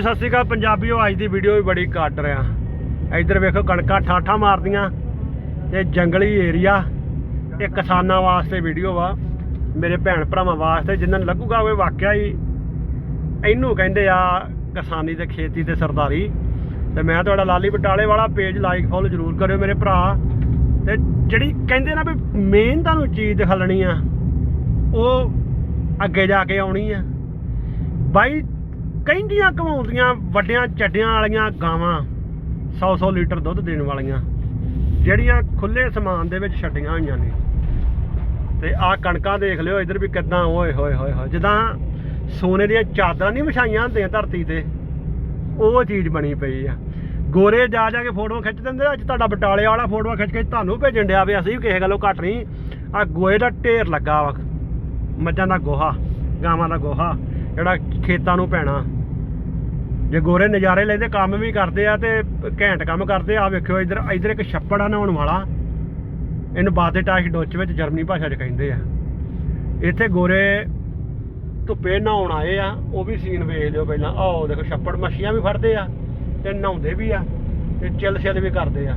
ਸਤਿ ਸ਼੍ਰੀ ਅਕਾਲ। ਪੰਜਾਬੀਓ, ਅੱਜ ਦੀ ਵੀਡੀਓ ਵੀ ਬੜੀ ਕੱਟ ਰਿਹਾ। ਇੱਧਰ ਵੇਖੋ, ਕਣਕਾਂ ਠਾਠਾਂ ਮਾਰਦੀਆਂ। ਤੇ ਜੰਗਲੀ ਏਰੀਆ। ਇਹ ਕਿਸਾਨਾਂ ਵਾਸਤੇ ਵੀਡੀਓ ਵਾ। ਮੇਰੇ ਭੈਣ ਭਰਾਵਾਂ ਵਾਸਤੇ ਜਿਨ੍ਹਾਂ ਨੂੰ ਲੱਗੂਗਾ ਉਹ ਵਾਕਿਆ ਹੀ ਇਹਨੂੰ ਕਹਿੰਦੇ ਆ ਕਿਸਾਨੀ ਤੇ ਖੇਤੀ ਤੇ ਸਰਦਾਰੀ। ਤੇ ਮੈਂ ਤੁਹਾਡਾ ਲਾਲੀ ਬਟਾਲੇ ਵਾਲਾ ਪੇਜ ਲਾਈਕ ਫੋਲੋ ਜ਼ਰੂਰ ਕਰਿਓ ਮੇਰੇ ਭਰਾ। ਤੇ ਜਿਹੜੀ ਕਹਿੰਦੇ ਨਾ ਵੀ ਮੇਨ ਤੁਹਾਨੂੰ ਚੀਜ਼ ਦਿਖਾਲਣੀ ਆ, ਉਹ ਅੱਗੇ ਜਾ ਕੇ ਆਉਣੀ ਆ। ਬਾਈ ਕਹਿੰਦੀਆਂ ਘਮਾਉਂਦੀਆਂ ਵੱਡਿਆਂ ਚੱਡਿਆਂ ਵਾਲੀਆਂ ਗਾਵਾਂ 100-100 ਲੀਟਰ ਦੁੱਧ ਦੇਣ ਵਾਲੀਆਂ, ਜਿਹੜੀਆਂ ਖੁੱਲੇ ਸਮਾਨ ਦੇ ਵਿੱਚ ਛੱਡੀਆਂ ਹੋਈਆਂ ਨੇ। ਤੇ ਆਹ ਕਣਕਾਂ ਦੇਖ ਲਿਓ, ਇਧਰ ਵੀ ਕਿਦਾਂ, ਓਏ, ਹੋਏ ਹੋਏ ਹੋਏ, ਜਿੱਦਾਂ ਸੋਨੇ ਦੀਆਂ ਚਾਦਰਾਂ ਨਹੀਂ ਵਿਛਾਈਆਂ ਹੁੰਦੀਆਂ ਧਰਤੀ ਤੇ, ਉਹ ਚੀਜ਼ ਬਣੀ ਪਈ ਆ। ਗੋਰੇ ਜਾ ਜਾ ਕੇ ਫੋਟੋਆਂ ਖਿੱਚ ਦਿੰਦੇ ਅੱਜ ਤੁਹਾਡਾ ਬਟਾਲੇ ਵਾਲਾ ਫੋਟੋਆਂ ਖਿੱਚ ਕੇ ਤੁਹਾਨੂੰ ਭੇਜਣ ਡਿਆ ਵੀ ਅਸੀਂ ਵੀ ਕਿਸੇ ਗੱਲੋਂ ਘੱਟ ਨਹੀਂ। ਆ ਗੋਏ ਦਾ ਢੇਰ ਲੱਗਾ ਵਾ, ਮੱਝਾਂ ਦਾ ਗੋਹਾ, ਗਾਵਾਂ ਦਾ ਗੋਹਾ, ਜਿਹੜਾ ਖੇਤਾਂ ਨੂੰ ਪੈਣਾ। ਜੇ ਗੋਰੇ ਨਜ਼ਾਰੇ ਲੈਂਦੇ, ਕੰਮ ਵੀ ਕਰਦੇ ਆ ਤੇ ਘੈਂਟ ਕੰਮ ਕਰਦੇ ਆ। ਆਹ ਵੇਖਿਓ, ਇਧਰ ਇਧਰ ਇੱਕ ਛੱਪੜ ਆ ਨਹਾਉਣ ਵਾਲਾ। ਇਹਨੂੰ ਬਾਦੇ ਟਾਸ਼ ਡੋਚ ਵਿੱਚ ਜਰਮਨੀ ਭਾਸ਼ਾ 'ਚ ਕਹਿੰਦੇ ਆ। ਇੱਥੇ ਗੋਰੇ ਧੁੱਪੇ ਨਹਾਉਣ ਆਏ ਆ। ਉਹ ਵੀ ਸੀਨ ਵੇਖ ਲਿਓ ਪਹਿਲਾਂ। ਆਓ ਦੇਖੋ, ਛੱਪੜ ਮੱਛੀਆਂ ਵੀ ਫੜਦੇ ਆ ਤੇ ਨਹਾਉਂਦੇ ਵੀ ਆ ਤੇ ਚਿਲ ਛਿਲ ਵੀ ਕਰਦੇ ਆ।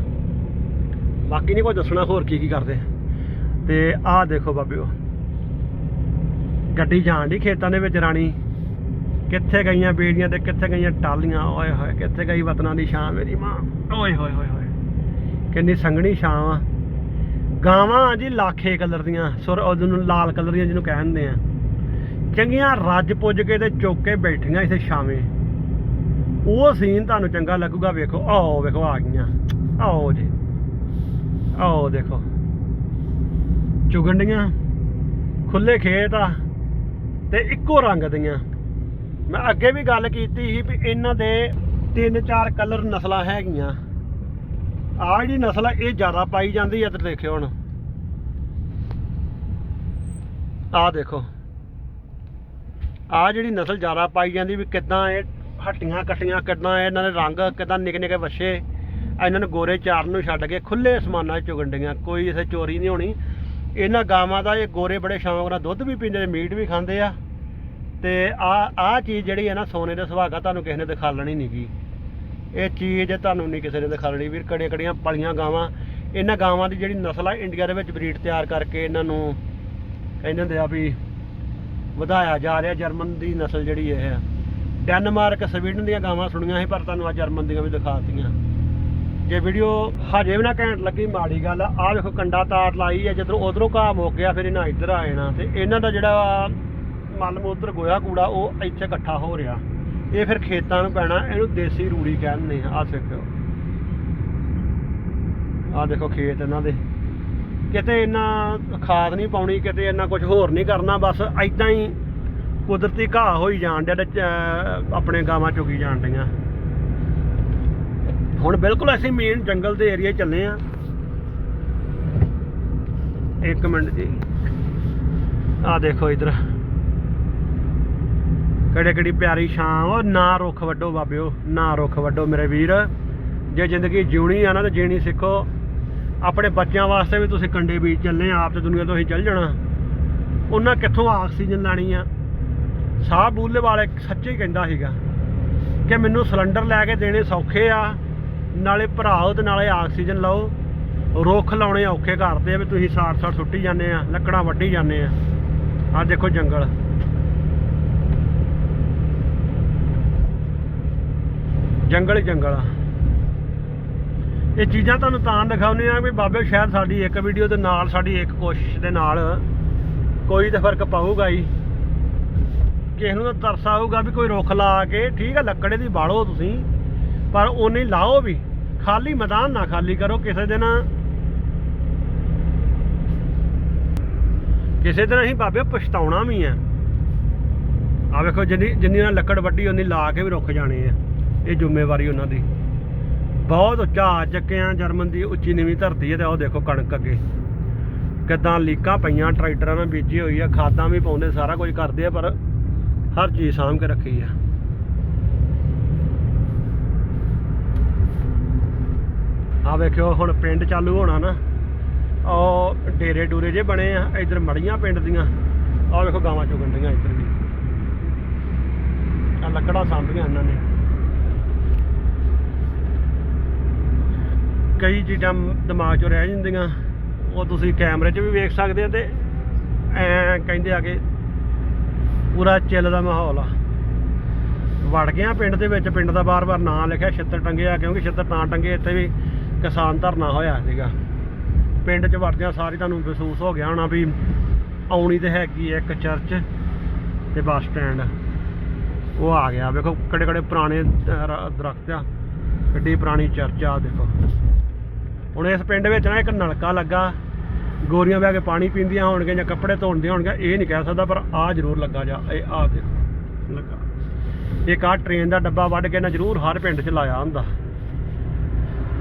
ਬਾਕੀ ਨਹੀਂ ਕੋਈ ਦੱਸਣਾ ਹੋਰ ਕੀ ਕੀ ਕਰਦੇ ਤੇ ਆਹ ਦੇਖੋ ਬਾਬਿਓ, ਗੱਡੀ ਜਾਣ ਦੀ ਖੇਤਾਂ ਦੇ ਵਿੱਚ ਰਾਣੀ। ਕਿੱਥੇ ਗਈਆਂ ਬੇੜੀਆਂ ਤੇ ਕਿੱਥੇ ਗਈਆਂ ਟਾਲੀਆਂ ਓਏ ਹੋਏ, ਕਿੱਥੇ ਗਈ ਵਤਨਾਂ ਦੀ ਛਾਂ ਮੇਰੀ ਮਾਂ? ਓਏ ਹੋਏ ਹੋਏ ਹੋਏ। ਕਿੰਨੀ ਸੰਘਣੀ ਛਾਂ ਆ। ਗਾਵਾਂ ਜੀ ਲਾਖੇ ਕਲਰ ਦੀਆਂ, ਸੁਰ ਉਹਨੂੰ ਲਾਲ ਕਲਰ ਦੀਆਂ ਜਿਹਨੂੰ ਕਹਿੰਦੇ ਆ। ਚੰਗੀਆਂ ਰੱਜ ਪੁੱਜ ਕੇ ਤੇ ਚੁੱਕ ਕੇ ਬੈਠੀਆਂ ਇਥੇ ਛਾਵੇਂ। ਉਹ ਸੀਨ ਤੁਹਾਨੂੰ ਚੰਗਾ ਲੱਗੂਗਾ, ਵੇਖੋ। ਆਓ, ਵੇਖੋ, ਆ ਗਈਆਂ। ਆਓ ਜੀ। ਆਓ, ਦੇਖੋ। ਚੁਗੰਡੀਆਂ ਖੁੱਲੇ ਖੇਤ ਆ ਤੇ ਇੱਕੋ ਰੰਗ ਦੀਆਂ। ਮੈਂ ਅੱਗੇ ਵੀ ਗੱਲ ਕੀਤੀ ਸੀ ਵੀ ਇਹਨਾਂ ਦੇ ਤਿੰਨ ਚਾਰ ਕਲਰ ਨਸਲਾਂ ਹੈਗੀਆਂ। ਆਹ ਜਿਹੜੀ ਨਸਲ ਆ, ਇਹ ਜ਼ਿਆਦਾ ਪਾਈ ਜਾਂਦੀ ਹੈ ਇੱਧਰ ਦੇਖਿਓ ਹੁਣ। ਆਹ ਦੇਖੋ। ਆਹ ਜਿਹੜੀ ਨਸਲ ਜ਼ਿਆਦਾ ਪਾਈ ਜਾਂਦੀ ਵੀ ਕਿੱਦਾਂ ਇਹ ਹੱਟੀਆਂ ਕੱਟੀਆਂ, ਕਿੱਦਾਂ ਇਹਨਾਂ ਦੇ ਰੰਗ ਕਿੱਦਾਂ ਨਿੱਕੇ ਨਿੱਕੇ ਵੱਛੇ, ਇਹਨਾਂ ਨੂੰ ਗੋਰੇ ਚਾਰਨ ਨੂੰ ਛੱਡ ਕੇ ਖੁੱਲੇ ਸਮਾਨਾਂ 'ਚ ਚੁਗਣ ਚੁਗੰਡੀਆਂ ਕੋਈ ਇਥੇ ਚੋਰੀ ਨਹੀਂ ਹੋਣੀ। ਇਹਨਾਂ ਗਾਵਾਂ ਦਾ ਇਹ ਗੋਰੇ ਬੜੇ ਸ਼ੌਂਕ ਨਾਲ ਦੁੱਧ ਵੀ ਪੀਂਦੇ ਨੇ, ਮੀਟ ਵੀ ਖਾਂਦੇ ਆ। ਤੇ ਆ ਆ ਚੀਜ਼ ਜਿਹੜੀ ਹੈ ਨਾ ਸੋਨੇ ਦੇ ਸੁਹਾਗਾ ਤੁਹਾਨੂੰ ਕਿਸੇ ਨੇ ਦਿਖਾਲਣੀ ਨਹੀਂਗੀ ਇਹ ਚੀਜ਼ ਤੁਹਾਨੂੰ ਨਹੀਂ ਕਿਸੇ ਨੇ ਦਿਖਾਲਣੀ ਵੀਰ ਕੜੀਆਂ ਕੜੀਆਂ ਪਲੀਆਂ ਗਾਵਾਂ। ਇਹਨਾਂ ਗਾਵਾਂ ਦੀ ਜਿਹੜੀ ਨਸਲ ਆ, ਇੰਡੀਆ ਦੇ ਵਿੱਚ ਬਰੀਡ ਤਿਆਰ ਕਰਕੇ ਇਹਨਾਂ ਨੂੰ ਕਹਿੰਦੇ ਹੁੰਦੇ ਆ ਵੀ ਵਧਾਇਆ ਜਾ ਰਿਹਾ, ਜਰਮਨ ਦੀ ਨਸਲ ਜਿਹੜੀ ਇਹ ਹੈ ਡੈਨਮਾਰਕ, ਸਵੀਡਨ ਦੀਆਂ ਗਾਵਾਂ ਸੁਣੀਆਂ ਸੀ, ਪਰ ਤੁਹਾਨੂੰ ਆ ਜਰਮਨ ਦੀਆਂ ਵੀ ਦਿਖਾਤੀਆਂ। ਜੇ ਵੀਡੀਓ ਹਜੇ ਵੀ ਨਾ ਘੈਂਟ ਲੱਗੀ, ਮਾੜੀ ਗੱਲ ਆ। ਆਹ ਵੇਖੋ, ਕੰਡਾ ਤਾਰ ਲਾਈ ਹੈ ਜਦੋਂ ਉਧਰੋਂ ਘਾਹ ਮੁੱਕ ਗਿਆ, ਫਿਰ ਇਹਨਾਂ ਇੱਧਰ ਆ ਜਾਣਾ। ਤੇ ਇਹਨਾਂ ਦਾ ਜਿਹੜਾ ਮਲ ਮੂਤਰ ਗੋਇਆ ਕੂੜਾ, ਉਹ ਇੱਥੇ ਇਕੱਠਾ ਹੋ ਰਿਹਾ। ਇਹ ਫਿਰ ਖੇਤਾਂ ਨੂੰ ਪੈਣਾ, ਇਹਨੂੰ ਦੇਸੀ ਰੂੜੀ ਕਹਿੰਦੇ ਆ, ਆਹ ਸਿੱਖੋ ਆਹ ਦੇਖੋ ਖੇਤ ਇਹਨਾਂ ਦੇ। ਕਿਤੇ ਇਹਨਾਂ ਖਾਦ ਨਹੀਂ ਪਾਉਣੀ, ਕਿਤੇ ਇਹਨਾਂ ਕੁਝ ਹੋਰ ਨਹੀਂ ਕਰਨਾ, ਬਸ ਐਦਾਂ ਹੀ ਕੁਦਰਤੀ ਘਾਹ ਹੋਈ ਜਾਣ ਡਿਆ ਆਪਣੇ ਗਾਵਾਂ ਚੁਗੀ ਜਾਣ ਡੀਆਂ ਹੁਣ ਬਿਲਕੁਲ ਅਸੀਂ ਮੇਨ ਜੰਗਲ ਦੇ ਏਰੀਆ ਚੱਲੇ ਆ। ਇੱਕ ਮਿੰਟ ਜੀ। ਆ ਦੇਖੋ ਇਧਰ। ਕਿਹੜੇ ਕਿਹੜੀ ਪਿਆਰੀ ਸ਼ਾਮ, ਉਹ ਨਾ ਰੁੱਖ ਵੱਡੋ ਬਾਬਿਓ, ਨਾ ਰੁੱਖ ਵੱਡੋ ਮੇਰੇ ਵੀਰ। ਜੇ ਜ਼ਿੰਦਗੀ ਜਿਉਣੀ ਆ ਨਾ ਤਾਂ ਜੀਣੀ ਸਿੱਖੋ। ਆਪਣੇ ਬੱਚਿਆਂ ਵਾਸਤੇ ਵੀ ਤੁਸੀਂ ਕੰਡੇ ਬੀਜ ਚੱਲੇ ਆਪ ਤੇ ਦੁਨੀਆ ਤੋਂ ਹੀ ਚੱਲ ਜਾਣਾ। ਉਹਨਾਂ ਕਿੱਥੋਂ ਆਕਸੀਜਨ ਲੈਣੀ ਆ? ਸਾਹ ਬੂਲੇ ਵਾਲੇ ਸੱਚੇ ਹੀ ਕਹਿੰਦਾ ਸੀਗਾ ਕਿ ਮੈਨੂੰ ਸਿਲੰਡਰ ਲੈ ਕੇ ਦੇਣੇ ਸੌਖੇ ਆ, ਨਾਲੇ ਭਰਾਓ ਤੇ ਨਾਲੇ ਆਕਸੀਜਨ ਲਓ। ਰੁੱਖ ਲਾਉਣੇ ਔਖੇ ਕਰਦੇ ਆ ਵੀ ਤੁਸੀਂ ਸਾੜ ਸਾੜ ਸੁੱਟੀ ਜਾਂਦੇ ਆ, ਲੱਕੜਾਂ ਵੱਢੀ ਜਾਂਦੇ ਆ। ਆਹ ਦੇਖੋ ਜੰਗਲ। ਜੰਗਲ ਹੀ ਜੰਗਲ ਆ। ਇਹ ਚੀਜ਼ਾਂ ਤੁਹਾਨੂੰ ਤਾਂ ਦਿਖਾਉਂਦੇ ਆ ਵੀ ਬਾਬੇ ਸ਼ਾਇਦ ਸਾਡੀ ਇੱਕ ਵੀਡੀਓ ਦੇ ਨਾਲ, ਸਾਡੀ ਇੱਕ ਕੋਸ਼ਿਸ਼ ਦੇ ਨਾਲ ਕੋਈ ਤਾਂ ਫ਼ਰਕ ਪਾਊਗਾ ਹੀ। ਕਿਸੇ ਨੂੰ ਤਾਂ ਤਰਸ ਆਊਗਾ ਵੀ ਕੋਈ ਰੁੱਖ ਲਾ ਕੇ, ਠੀਕ ਆ, ਲੱਕੜੇ ਦੀ ਬਾਲੋ ਤੁਸੀਂ, ਪਰ ਉਹਨੇ ਲਾਓ ਵੀ। ਖਾਲੀ ਮੈਦਾਨ ਨਾ ਖਾਲੀ ਕਰੋ, ਕਿਸੇ ਦਿਨ। ਕਿਸੇ ਦਿਨ ਅਸੀਂ ਬਾਬੇ ਪਛਤਾਉਣਾ ਵੀ ਆ। ਆ ਵੇਖੋ, ਜਿੰਨੀ ਜਿੰਨੀ ਨਾਲ ਲੱਕੜ ਵੱਡੀ ਉਨੀ ਲਾ ਕੇ ਵੀ ਰੁੱਖ ਜਾਣੇ ਆ। ਇਹ ਜ਼ਿੰਮੇਵਾਰੀ ਉਹਨਾਂ ਦੀ। ਬਹੁਤ ਉੱਚਾ ਆ ਚੱਕੇ ਆ ਜਰਮਨ ਦੀ ਉੱਚੀ ਨੀਵੀਂ ਧਰਤੀ ਹੈ ਤੇ ਉਹ ਦੇਖੋ ਕਣਕ ਅੱਗੇ। ਕਿੱਦਾਂ ਲੀਕਾਂ ਪਈਆਂ, ਟਰੈਕਟਰਾਂ ਨਾਲ ਬੀਜੀ ਹੋਈ ਆ, ਖਾਦਾਂ ਵੀ ਪਾਉਂਦੇ, ਸਾਰਾ ਕੁਝ ਕਰਦੇ ਆ, ਪਰ ਹਰ ਚੀਜ਼ ਸਾਂਭ ਕੇ ਰੱਖੀ ਆ। ਆ ਵੇਖਿਓ, ਹੁਣ ਪਿੰਡ ਚਾਲੂ ਹੋਣਾ ਨਾ, ਉਹ ਡੇਰੇ ਡੂਰੇ ਜੇ ਬਣੇ ਆ, ਇਧਰ ਮੜੀਆਂ ਪਿੰਡ ਦੀਆਂ ਆ ਵੇਖੋ ਗਾਵਾਂ ਚੁਗਣ ਡੀਆਂ ਇੱਧਰ ਵੀ। ਆ ਲੱਕੜਾਂ ਸਾਂਭੀਆਂ ਇਹਨਾਂ ਨੇ। ਕਈ ਚੀਜ਼ਾਂ ਦਿਮਾਗ 'ਚੋਂ ਰਹਿ ਜਾਂਦੀਆਂ ਉਹ ਤੁਸੀਂ ਕੈਮਰੇ 'ਚ ਵੀ ਵੇਖ ਸਕਦੇ ਆ ਤੇ ਐ ਕਹਿੰਦੇ ਆ ਕਿ ਪੂਰਾ ਚਿੱਲ ਦਾ ਮਾਹੌਲ ਆ। ਵੜ ਗਿਆ ਪਿੰਡ ਦੇ ਵਿੱਚ ਪਿੰਡ ਦਾ ਬਾਰ-ਬਾਰ ਨਾਂ ਲਿਖਿਆ ਛਿੱਤਰ ਟੰਗਿਆ ਕਿਉਂਕਿ ਛਿੱਤਰ ਤਾਂ ਟੰਗੇ ਇੱਥੇ ਵੀ ਕਿਸਾਨ ਧਰਨਾ ਹੋਇਆ ਸੀਗਾ। ਪਿੰਡ 'ਚ ਵੜਦਿਆਂ ਸਾਰੇ ਤੁਹਾਨੂੰ ਮਹਿਸੂਸ ਹੋ ਗਿਆ ਹੋਣਾ ਵੀ ਆਉਣੀ ਤੇ ਹੈਗੀ ਆ ਇੱਕ ਚਰਚ ਤੇ ਬੱਸ ਸਟੈਂਡ। ਉਹ ਆ ਗਿਆ। ਵੇਖੋ ਕਿਹੜੇ ਕਿਹੜੇ ਪੁਰਾਣੇ ਅਹ, ਦਰਖਤ ਆ ਕਿੱਡੀ ਪੁਰਾਣੀ ਚਰਚ ਆ ਦੇਖੋ। ਹੁਣ ਇਸ ਪਿੰਡ ਵਿੱਚ ਨਾ ਇੱਕ ਨਲਕਾ ਲੱਗਾ। ਗੋਰੀਆਂ ਬਹਿ ਕੇ ਪਾਣੀ ਪੀਂਦੀਆਂ ਹੋਣਗੀਆਂ ਜਾਂ ਕੱਪੜੇ ਧੋਣਦੀਆਂ ਹੋਣਗੀਆਂ, ਇਹ ਨਹੀਂ ਕਹਿ ਸਕਦਾ, ਪਰ ਆ ਜ਼ਰੂਰ ਲੱਗਾ ਜਾ, ਇਹ ਆ ਦੇਖੋ ਲੱਗਾ ਇੱਕ ਆ ਟ੍ਰੇਨ ਦਾ ਡੱਬਾ ਵੱਢ ਕੇ ਨਾ ਜ਼ਰੂਰ ਹਰ ਪਿੰਡ 'ਚ ਲਾਇਆ ਹੁੰਦਾ।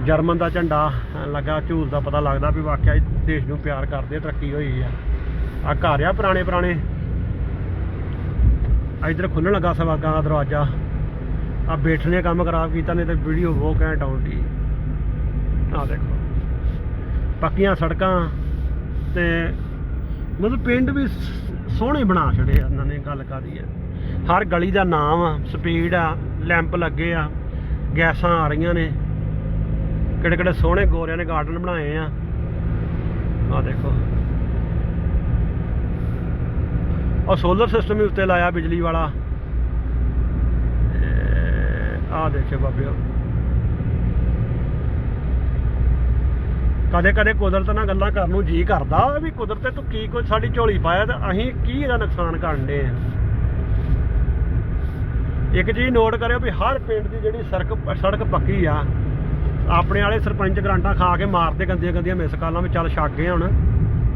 ਜਰਮਨ ਦਾ ਝੰਡਾ ਲੱਗਾ, ਝੂਲ ਦਾ ਪਤਾ ਲੱਗਦਾ ਵੀ ਵਾਕਿਆ ਦੇਸ਼ ਨੂੰ ਪਿਆਰ ਕਰਦੇ, ਤਰੱਕੀ ਹੋਈ ਆ। ਆ ਘਰ ਆ ਪੁਰਾਣੇ ਪੁਰਾਣੇ। ਇਧਰ ਖੁੱਲਣ ਲੱਗਾ ਸਵਾਗਾਂ ਦਾ ਦਰਵਾਜ਼ਾ। ਆ ਬੈਠਣ ਕੰਮ ਖਰਾਬ ਕੀਤਾ ਨੇ ਤੇ ਵੀਡੀਓ ਬਹੁਤ ਘੈਂਟ ਆਉਂਦੀ। ਆ ਦੇਖੋ। ਪੱਕੀਆਂ ਸੜਕਾਂ ਤੇ ਮਤਲਬ ਪਿੰਡ ਵੀ ਸੋਹਣੇ ਬਣਾ ਛੜੇ ਆ ਇਹਨਾਂ ਨੇ ਗੱਲ ਕਾਦੀ ਹੈ ਹਰ ਗਲੀ ਦਾ ਨਾਮ ਆ, ਸਪੀਡ ਆ, ਲੈਂਪ ਲੱਗੇ ਆ, ਗੈਸਾਂ ਆ ਰਹੀਆਂ ਨੇ। ਕਿਹੜੇ ਕਿਹੜੇ ਸੋਹਣੇ ਗੋਰਿਆਂ ਨੇ ਗਾਰਡਨ ਬਣਾਏ ਆ। ਆ ਦੇਖੋ। ਔਰ ਸੋਲਰ ਸਿਸਟਮ ਵੀ ਉੱਤੇ ਲਾਇਆ ਬਿਜਲੀ ਵਾਲਾ। ਆ ਦੇਖੇ ਬਾਬਿਓ। ਕਦੇ ਕਦੇ ਕੁਦਰਤ ਨਾਲ ਗੱਲਾਂ ਕਰਨ ਨੂੰ ਜੀ ਕਰਦਾ ਵੀ ਕੁਦਰਤੇ ਤੂੰ ਕੀ ਕੁਝ ਸਾਡੀ ਝੋਲੀ ਪਾਇਆ ਤੇ ਅਸੀਂ ਕੀ ਇਹਦਾ ਨੁਕਸਾਨ ਕਰਨਦੇ ਆ। ਇੱਕ ਚੀਜ਼ ਨੋਟ ਕਰਿਓ ਵੀ ਹਰ ਪਿੰਡ ਦੀ ਜਿਹੜੀ ਸੜਕ ਸੜਕ ਪੱਕੀ ਆ, ਆਪਣੇ ਵਾਲੇ ਸਰਪੰਚ ਗਰਾਂਟਾਂ ਖਾ ਕੇ ਮਾਰਦੇ ਗੰਦੀਆਂ ਗੰਦੀਆਂ ਮਿਸ ਕਾਲਾਂ ਵੀ ਚੱਲ ਛੱਕ ਗਏ ਹੁਣ,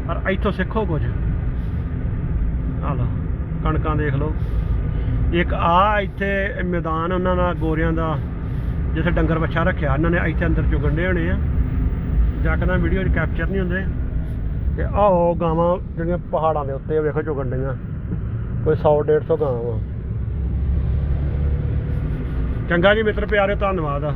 ਪਰ ਇੱਥੋਂ ਸਿੱਖੋ ਕੁਝ। ਆ ਲਓ, ਕਣਕਾਂ ਦੇਖ ਲਓ। ਇੱਕ ਆ ਇੱਥੇ ਮੈਦਾਨ ਉਹਨਾਂ ਦਾ, ਗੋਰਿਆਂ ਦਾ, ਜਿੱਥੇ ਡੰਗਰ ਬੱਛਾ ਰੱਖਿਆ, ਇਹਨਾਂ ਨੇ ਇੱਥੇ ਅੰਦਰ ਚੁਗੰਡੇ ਹੋਣੇ ਆ। ਜੱਕਦਾ ਵੀਡੀਓ 'ਚ ਕੈਪਚਰ ਨਹੀਂ ਹੁੰਦੇ। ਤੇ ਆਹੋ ਗਾਵਾਂ ਜਿਹੜੀਆਂ ਪਹਾੜਾਂ ਦੇ ਉੱਤੇ ਵੇਖੋ ਵੇਖੋ ਚੁਗੰਡੀਆਂ ਕੋਈ 100 150 ਗਾਵਾਂ। ਚੰਗਾ ਜੀ ਮਿੱਤਰ ਪਿਆਰੇ ਧੰਨਵਾਦ ਆ।